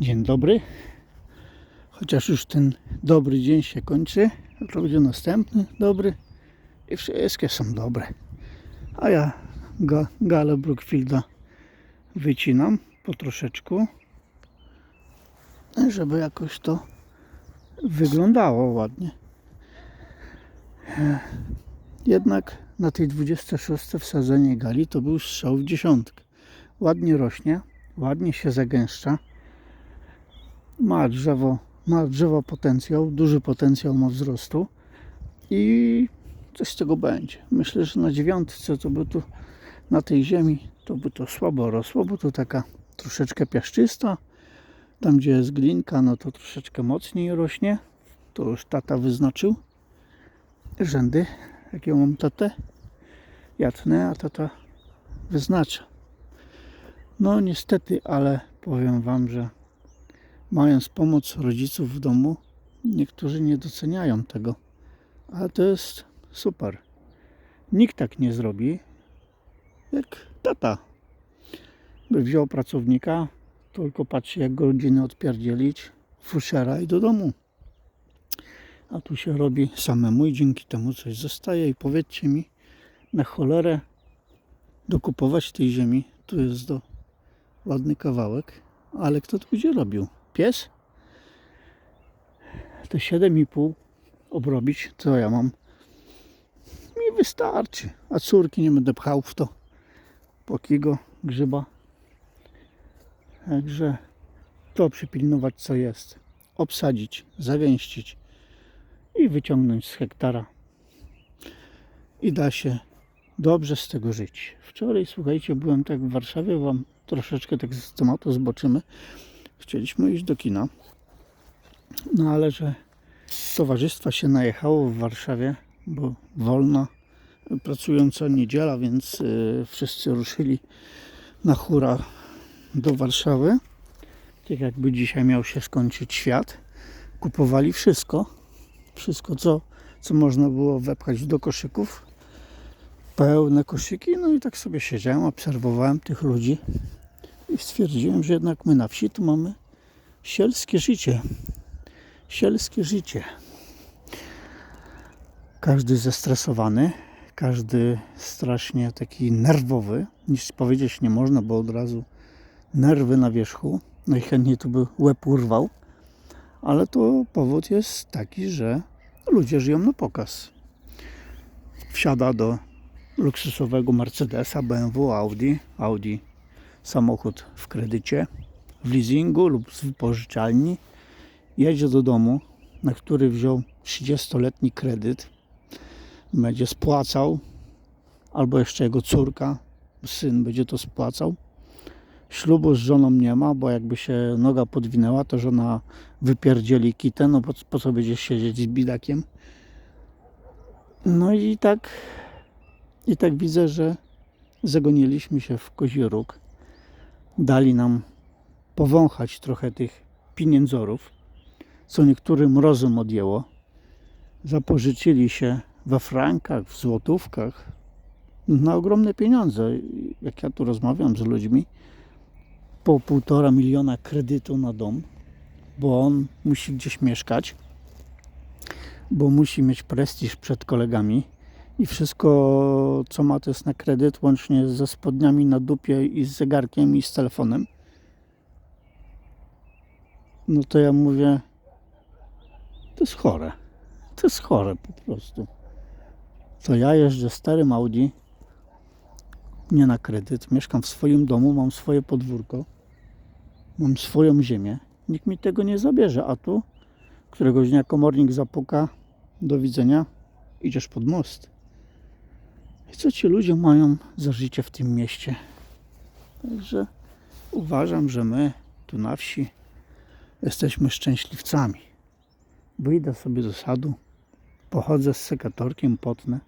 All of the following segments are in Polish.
Dzień dobry. Chociaż już ten dobry dzień się kończy, to będzie następny dobry i wszystkie są dobre. A ja ga, galę Brookfielda wycinam po troszeczku, żeby jakoś to wyglądało ładnie. Jednak na tej 26 wsadzenie gali to był strzał w dziesiątkę. Ładnie rośnie, ładnie się zagęszcza ma drzewo, ma drzewo potencjał, duży potencjał ma wzrostu i coś z tego będzie. Myślę, że na dziewiątce to by tu na tej ziemi to by to słabo rosło, bo to taka troszeczkę piaszczysta. Tam gdzie jest glinka, no to troszeczkę mocniej rośnie. To już tata wyznaczył rzędy, jakie mam tatę. Ja tnę, a tata wyznacza. No niestety, ale powiem Wam, że mając pomoc rodziców w domu, niektórzy nie doceniają tego. Ale to jest super. Nikt tak nie zrobi, jak tata. By wziął pracownika, tylko patrzy jak godziny odpierdzielić, fuszera i do domu. A tu się robi samemu i dzięki temu coś zostaje. I powiedzcie mi, na cholerę dokupować tej ziemi, tu jest do ładny kawałek, ale kto to będzie robił? Pies? Te 7,5 obrobić, co ja mam? Mi wystarczy. A córki nie będę pchał w to pokiego grzyba. Także to przypilnować co jest. Obsadzić, zawięścić i wyciągnąć z hektara. I da się dobrze z tego żyć. Wczoraj, słuchajcie, byłem tak w Warszawie, wam troszeczkę tak z tematu zboczymy. Chcieliśmy iść do kina, no ale że towarzystwa się najechało w Warszawie, bo wolna, pracująca niedziela, więc y, wszyscy ruszyli na hura do Warszawy. Tak jakby dzisiaj miał się skończyć świat. Kupowali wszystko, wszystko co, co można było wepchać do koszyków. Pełne koszyki, no i tak sobie siedziałem, obserwowałem tych ludzi stwierdziłem, że jednak my na wsi tu mamy sielskie życie. Sielskie życie. Każdy zestresowany, każdy strasznie taki nerwowy. Nic powiedzieć nie można, bo od razu nerwy na wierzchu. Najchętniej to by łeb urwał. Ale to powód jest taki, że ludzie żyją na pokaz. Wsiada do luksusowego Mercedesa, BMW, Audi, Audi samochód w kredycie, w leasingu lub z wypożyczalni, jedzie do domu, na który wziął 30-letni kredyt, będzie spłacał, albo jeszcze jego córka, syn będzie to spłacał. Ślubu z żoną nie ma, bo jakby się noga podwinęła, to żona wypierdzieli kitę, no po, po co będzie siedzieć z bidakiem. No i tak, i tak widzę, że zagoniliśmy się w kozi róg dali nam powąchać trochę tych pieniędzorów, co niektórym rozum odjęło. Zapożyczyli się we frankach, w złotówkach na ogromne pieniądze. Jak ja tu rozmawiam z ludźmi, po półtora miliona kredytu na dom, bo on musi gdzieś mieszkać, bo musi mieć prestiż przed kolegami i wszystko, co ma, to jest na kredyt, łącznie ze spodniami na dupie i z zegarkiem i z telefonem. No to ja mówię, to jest chore. To jest chore po prostu. To ja jeżdżę starym Audi, nie na kredyt, mieszkam w swoim domu, mam swoje podwórko, mam swoją ziemię. Nikt mi tego nie zabierze, a tu któregoś dnia komornik zapuka, do widzenia, idziesz pod most. I co ci ludzie mają za życie w tym mieście? Także uważam, że my tu na wsi jesteśmy szczęśliwcami. Wyjdę sobie do sadu, pochodzę z sekatorkiem, potnę.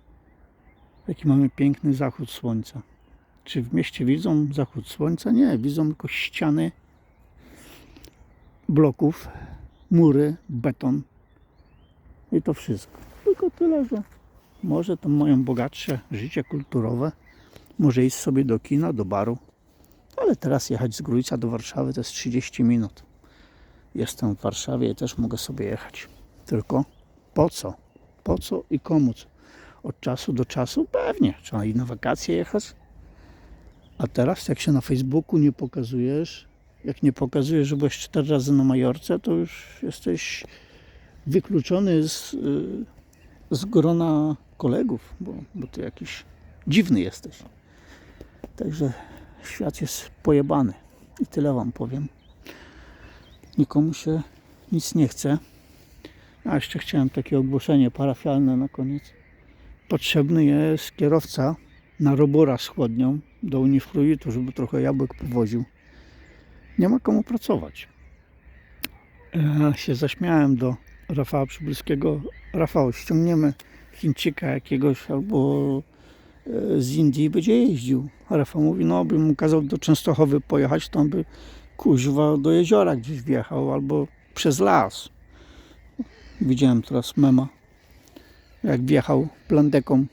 Jaki mamy piękny zachód słońca. Czy w mieście widzą zachód słońca? Nie, widzą tylko ściany bloków, mury, beton i to wszystko. Tylko tyle, że może to mają bogatsze życie kulturowe. Może iść sobie do kina, do baru. Ale teraz jechać z Grójca do Warszawy to jest 30 minut. jestem w Warszawie i też mogę sobie jechać. Tylko po co? Po co i komu? Od czasu do czasu pewnie. Trzeba i na wakacje jechać. A teraz jak się na Facebooku nie pokazujesz, jak nie pokazujesz, że byłeś cztery razy na Majorce, to już jesteś wykluczony z, y, z grona kolegów, bo, bo ty jakiś dziwny jesteś. Także świat jest pojebany. I tyle wam powiem. Nikomu się nic nie chce. A jeszcze chciałem takie ogłoszenie parafialne na koniec. Potrzebny jest kierowca na robora z chłodnią do Unifruitu, żeby trochę jabłek powoził. Nie ma komu pracować. Ja się zaśmiałem do Rafała Przybylskiego. Rafał, ściągniemy Chińczyka jakiegoś albo e, z Indii będzie jeździł. Rafał mówi, no bym mu kazał do Częstochowy pojechać, on by kuźwa do jeziora gdzieś wjechał albo przez las. Widziałem teraz mema, jak wjechał plandeką.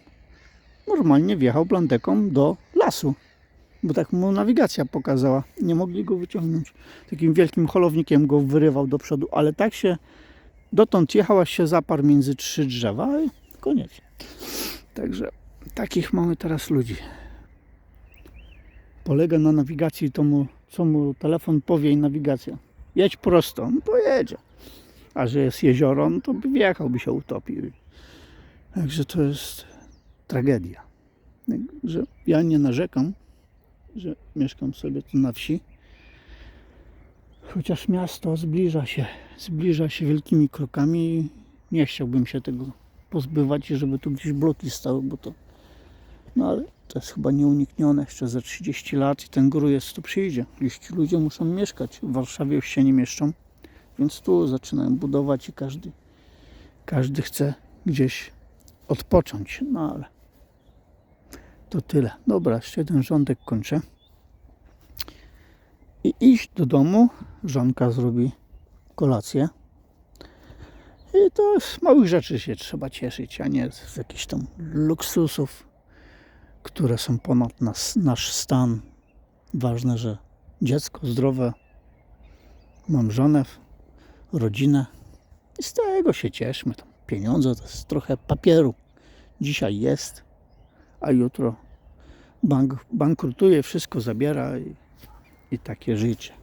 Normalnie wjechał plandeką do lasu, bo tak mu nawigacja pokazała. Nie mogli go wyciągnąć. Takim wielkim holownikiem go wyrywał do przodu, ale tak się dotąd jechał, aż się zaparł między trzy drzewa i koniec. Także takich mamy teraz ludzi. Polega na nawigacji, to mu, co mu telefon powie i nawigacja. Jedź prosto, no pojedzie. A że jest jezioro, no to by wjechał, by się utopił. Także to jest tragedia. Że ja nie narzekam, że mieszkam sobie tu na wsi. Chociaż miasto zbliża się, zbliża się wielkimi krokami. Nie chciałbym się tego pozbywać, i żeby tu gdzieś bloki stały, bo to. No ale to jest chyba nieuniknione jeszcze za 30 lat i ten grujec tu przyjdzie. Gdzieś ci ludzie muszą mieszkać. W Warszawie już się nie mieszczą, więc tu zaczynają budować i każdy, każdy chce gdzieś odpocząć. No ale to tyle. Dobra, jeszcze jeden rządek kończę. I iść do domu. Żonka zrobi kolację. I to z małych rzeczy się trzeba cieszyć, a nie z jakichś tam luksusów, które są ponad nas, nasz stan. Ważne, że dziecko zdrowe, mam żonę, rodzinę i z tego się cieszmy. Tam pieniądze to jest trochę papieru. Dzisiaj jest, a jutro bank bankrutuje, wszystko zabiera i, i takie życie.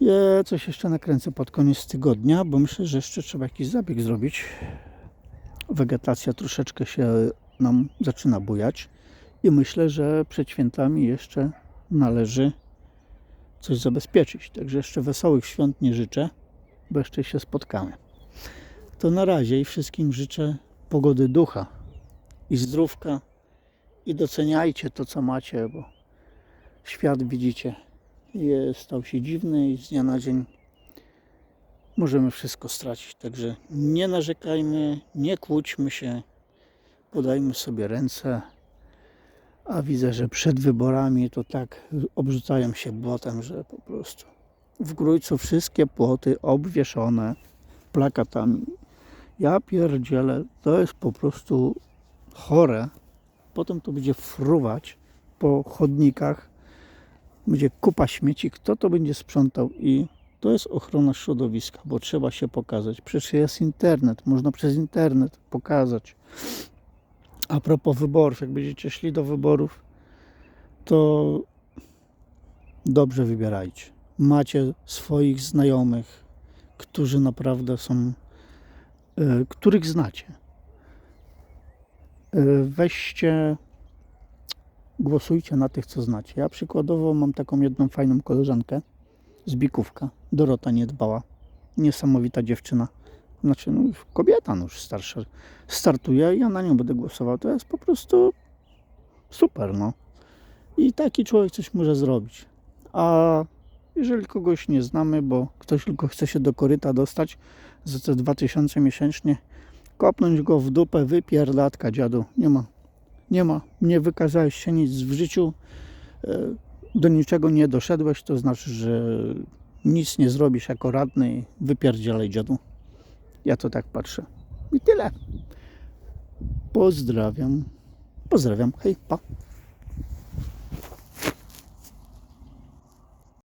Ja coś jeszcze nakręcę pod koniec tygodnia, bo myślę, że jeszcze trzeba jakiś zabieg zrobić. Wegetacja troszeczkę się nam zaczyna bujać i myślę, że przed świętami jeszcze należy coś zabezpieczyć. Także jeszcze wesołych świąt nie życzę, bo jeszcze się spotkamy. To na razie i wszystkim życzę pogody ducha i zdrówka i doceniajcie to, co macie, bo świat widzicie jest, stał się dziwny i z dnia na dzień możemy wszystko stracić. Także nie narzekajmy, nie kłóćmy się, podajmy sobie ręce. A widzę, że przed wyborami to tak obrzucają się błotem, że po prostu w Grójcu wszystkie płoty obwieszone plakatami. Ja pierdzielę, to jest po prostu chore. Potem to będzie fruwać po chodnikach będzie kupa śmieci, kto to będzie sprzątał i to jest ochrona środowiska, bo trzeba się pokazać. Przecież jest internet, można przez internet pokazać. A propos wyborów, jak będziecie szli do wyborów, to dobrze wybierajcie. Macie swoich znajomych, którzy naprawdę są, e, których znacie. E, Weźcie głosujcie na tych, co znacie. Ja przykładowo mam taką jedną fajną koleżankę z Bikówka. Dorota nie dbała. Niesamowita dziewczyna. Znaczy, no, kobieta no, już starsza. Startuje i ja na nią będę głosował. To jest po prostu super, no. I taki człowiek coś może zrobić. A jeżeli kogoś nie znamy, bo ktoś tylko chce się do koryta dostać za te 2000 miesięcznie, kopnąć go w dupę, wypierdatka dziadu. Nie ma nie ma, nie wykazałeś się nic w życiu, e, do niczego nie doszedłeś, to znaczy, że nic nie zrobisz jako radny i wypierdzielaj dziadu. Ja to tak patrzę. I tyle. Pozdrawiam. Pozdrawiam. Hej, pa.